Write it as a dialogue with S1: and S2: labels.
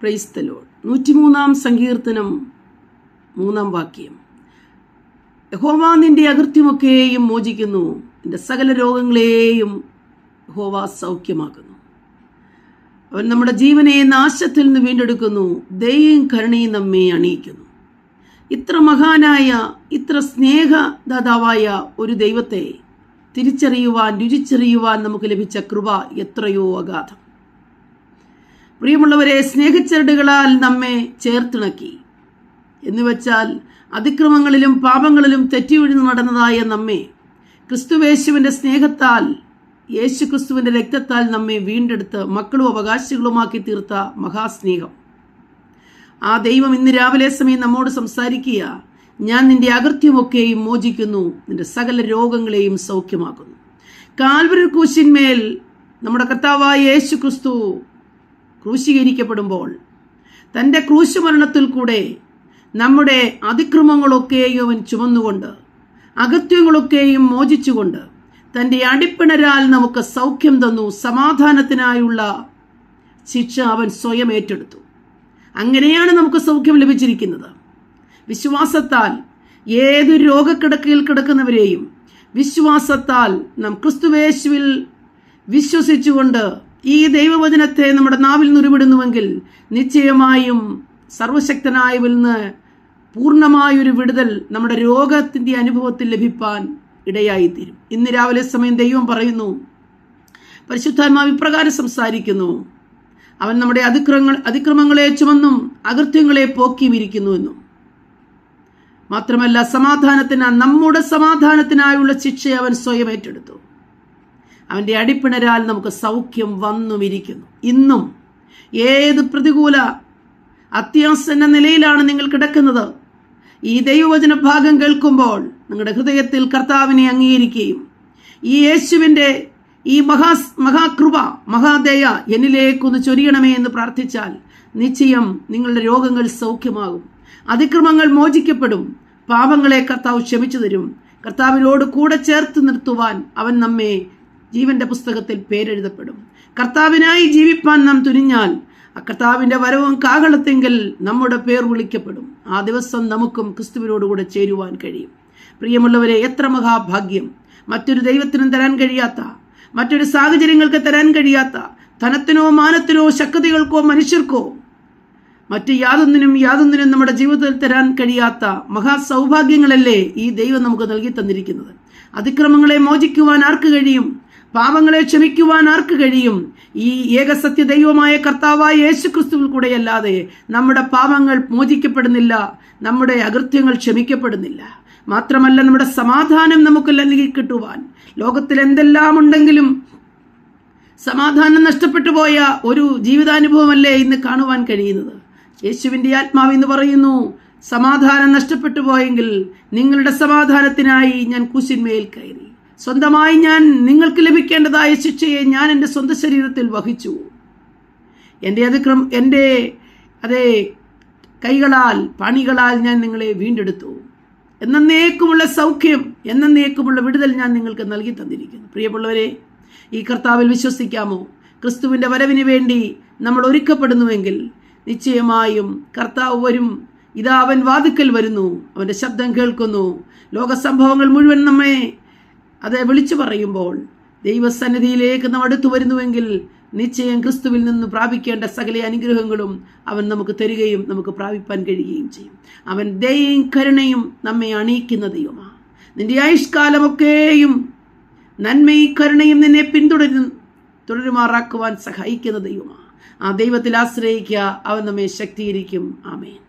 S1: പ്രൈസ്തലോ നൂറ്റിമൂന്നാം സങ്കീർത്തനം മൂന്നാം വാക്യം. യഹോവ നിന്റെ അകൃത്യമൊക്കെയും മോചിക്കുന്നു. നിന്റെ സകല രോഗങ്ങളെയും യഹോവ സൗഖ്യമാക്കുന്നു. അവൻ നമ്മുടെ ജീവനെ നാശത്തിൽ നിന്ന് വീണ്ടെടുക്കുന്നു. ദയയും കരുണയും നമ്മെ അണിയിക്കുന്നു. ഇത്ര മഹാനായ ഇത്ര സ്നേഹദാതാവായ ഒരു ദൈവത്തെ തിരിച്ചറിയുവാൻ രുചിച്ചറിയുവാൻ നമുക്ക് ലഭിച്ച കൃപ എത്രയോ അഗാധം. പ്രിയമുള്ളവരെ സ്നേഹച്ചരടുകളാൽ നമ്മെ ചേർത്തിണക്കി. എന്നുവെച്ചാൽ അതിക്രമങ്ങളിലും പാപങ്ങളിലും തെറ്റിയൊഴിഞ്ഞു നടന്നതായ നമ്മെ ക്രിസ്തുവേശുവിന്റെ സ്നേഹത്താൽ യേശു ക്രിസ്തുവിന്റെ രക്തത്താൽ നമ്മെ വീണ്ടെടുത്ത് മക്കളും അവകാശികളുമാക്കി തീർത്ത മഹാസ്നേഹം. ആ ദൈവം ഇന്ന് രാവിലെ സമയം നമ്മോട് സംസാരിക്കുക ഞാൻ നിന്റെ അകൃത്യമൊക്കെയും മോചിക്കുന്നു നിന്റെ സകല രോഗങ്ങളെയും സൗഖ്യമാക്കുന്നു. കാൽവരി കൂശിന്മേൽ നമ്മുടെ കർത്താവായ യേശു ക്രിസ്തു ക്രൂശീകരിക്കപ്പെടുമ്പോൾ തന്റെ ക്രൂശുമരണത്തിൽ കൂടെ നമ്മുടെ അതിക്രമങ്ങളൊക്കെയും അവൻ ചുമന്നുകൊണ്ട് അകത്യങ്ങളൊക്കെയും മോചിച്ചുകൊണ്ട് തന്റെ അടിപ്പിണരാൽ നമുക്ക് സൗഖ്യം തന്നു സമാധാനത്തിനായുള്ള ശിക്ഷ അവൻ സ്വയം ഏറ്റെടുത്തു. അങ്ങനെയാണ് നമുക്ക് സൗഖ്യം ലഭിച്ചിരിക്കുന്നത്. വിശ്വാസത്താൽ ഏത് രോഗക്കിടക്കയിൽ കിടക്കുന്നവരെയും വിശ്വാസത്താൽ നാം ക്രിസ്തുവേശുവിൽ വിശ്വസിച്ചുകൊണ്ട് ഈ ദൈവവചനത്തെ നമ്മുടെ നാവിൽ നിറുവിടുന്നുവെങ്കിൽ നിശ്ചയമായും സർവശക്തനായവിൽ നിന്ന് പൂർണമായൊരു വിടുതൽ നമ്മുടെ രോഗത്തിന്റെ അനുഭവത്തിൽ ലഭിപ്പാൻ ഇടയായിത്തീരും. ഇന്ന് രാവിലെ സമയം ദൈവം പറയുന്നു പരിശുദ്ധാത്മാവ് ഇപ്രകാരം സംസാരിക്കുന്നു. അവൻ നമ്മുടെ അതിക്രമങ്ങൾ അതിക്രമങ്ങളെ ചുമന്നും അകൃത്യങ്ങളെ പോക്കിയുമിരിക്കുന്നുവെന്നും മാത്രമല്ല സമാധാനത്തിന് നമ്മുടെ സമാധാനത്തിനായുള്ള ശിക്ഷയെ അവൻ സ്വയം ഏറ്റെടുത്തു. അവന്റെ അടിപ്പിണരാൽ നമുക്ക് സൗഖ്യം വന്നുമിരിക്കുന്നു. ഇന്നും ഏത് പ്രതികൂല അത്യാസന്ന നിലയിലാണ് നിങ്ങൾ കിടക്കുന്നത്? ഈ ദൈവവചന ഭാഗം കേൾക്കുമ്പോൾ നിങ്ങളുടെ ഹൃദയത്തിൽ കർത്താവിനെ അംഗീകരിക്കുകയും ഈ യേശുവിന്റെ ഈ മഹാ മഹാകൃപ മഹാദയ എന്നിലേക്കൊന്ന് ചൊരിയണമേ എന്ന് പ്രാർത്ഥിച്ചാൽ നിശ്ചയം നിങ്ങളുടെ രോഗങ്ങൾ സൗഖ്യമാകും. അതിക്രമങ്ങൾ മോചിക്കപ്പെടും. പാപങ്ങളെ കർത്താവ് ക്ഷമിച്ചു തരും. കർത്താവിനോട് കൂടെ ചേർത്ത് നിർത്തുവാൻ അവൻ നമ്മെ ജീവന്റെ പുസ്തകത്തിൽ പേരെഴുതപ്പെടും. കർത്താവിനായി ജീവിപ്പാൻ നാം തുനിഞ്ഞാൽ ആ കർത്താവിന്റെ വരവും കാകളത്തെങ്കിൽ നമ്മുടെ പേർ വിളിക്കപ്പെടും. ആ ദിവസം നമുക്കും ക്രിസ്തുവിനോടുകൂടെ ചേരുവാൻ കഴിയും. പ്രിയമുള്ളവരെ എത്ര മഹാഭാഗ്യം. മറ്റൊരു ദൈവത്തിനും തരാൻ കഴിയാത്ത മറ്റൊരു സാഹചര്യങ്ങൾക്ക് തരാൻ കഴിയാത്ത ധനത്തിനോ മാനത്തിനോ ശക്തികൾക്കോ മനുഷ്യർക്കോ മറ്റ് യാതൊന്നിനും യാതൊന്നിനും നമ്മുടെ ജീവിതത്തിൽ തരാൻ കഴിയാത്ത മഹാസൗഭാഗ്യങ്ങളല്ലേ ഈ ദൈവം നമുക്ക് നൽകി തന്നിരിക്കുന്നത്. അതിക്രമങ്ങളെ മോചിക്കുവാൻ ആർക്ക് കഴിയും? പാപങ്ങളെ ക്ഷമിക്കുവാൻ ആർക്ക് കഴിയും? ഈ ഏകസത്യ ദൈവമായ കർത്താവായ യേശു ക്രിസ്തുവിൽ കൂടെയല്ലാതെ നമ്മുടെ പാപങ്ങൾ മോചിക്കപ്പെടുന്നില്ല നമ്മുടെ അകൃത്യങ്ങൾ ക്ഷമിക്കപ്പെടുന്നില്ല. മാത്രമല്ല നമ്മുടെ സമാധാനം നമുക്ക് നൽകി കിട്ടുവാൻ. ലോകത്തിൽ എന്തെല്ലാം ഉണ്ടെങ്കിലും സമാധാനം നഷ്ടപ്പെട്ടു പോയ ഒരു ജീവിതാനുഭവമല്ലേ ഇന്ന് കാണുവാൻ കഴിയുന്നത്? യേശുവിന്റെ ആത്മാവ് എന്ന് പറയുന്നു സമാധാനം നഷ്ടപ്പെട്ടു പോയെങ്കിൽ നിങ്ങളുടെ സമാധാനത്തിനായി ഞാൻ കുശിന്മേൽ സ്വന്തമായി ഞാൻ നിങ്ങൾക്ക് ലഭിക്കേണ്ടതായ ശിക്ഷയെ ഞാൻ എന്റെ സ്വന്തം ശരീരത്തിൽ വഹിച്ചു. എന്റെ അതിക്രം എന്റെ അതേ കൈകളാൽ പണികളാൽ ഞാൻ നിങ്ങളെ വീണ്ടെടുത്തു. എന്നേക്കുമുള്ള സൗഖ്യം എന്നേക്കുമുള്ള വിടുതൽ ഞാൻ നിങ്ങൾക്ക് നൽകി തന്നിരിക്കുന്നു. പ്രിയമുള്ളവരെ ഈ കർത്താവിൽ വിശ്വസിക്കാമോ? ക്രിസ്തുവിന്റെ വരവിന് വേണ്ടി നമ്മൾ ഒരുക്കപ്പെടുന്നുവെങ്കിൽ നിശ്ചയമായും കർത്താവ് വരും. ഇതാ അവൻ വാതുക്കൽ വരുന്നു. അവന്റെ ശബ്ദം കേൾക്കുന്നു. ലോകസംഭവങ്ങൾ മുഴുവൻ നമ്മെ അത് വിളിച്ചു പറയുമ്പോൾ ദൈവസന്നിധിയിലേക്ക് നാം അടുത്തു വരുന്നുവെങ്കിൽ നിശ്ചയം ക്രിസ്തുവിൽ നിന്ന് പ്രാപിക്കേണ്ട സകല അനുഗ്രഹങ്ങളും അവൻ നമുക്ക് തരികയും നമുക്ക് പ്രാപിപ്പാൻ കഴിയുകയും ചെയ്യും. അവൻ ദയയും കരുണയും നമ്മെ അണിയിക്കുന്ന ദൈവമാണ്. നിന്റെ ആയുഷ്കാലമൊക്കെയും നന്മയും കരുണയും നിന്നെ പിന്തുടരു തുടരുമാറാക്കുവാൻ സഹായിക്കുന്ന ദൈവമാണ്. ആ ദൈവത്തിൽ ആശ്രയിക്കുക അവൻ നമ്മെ ശക്തീകരിക്കും. ആമേൻ.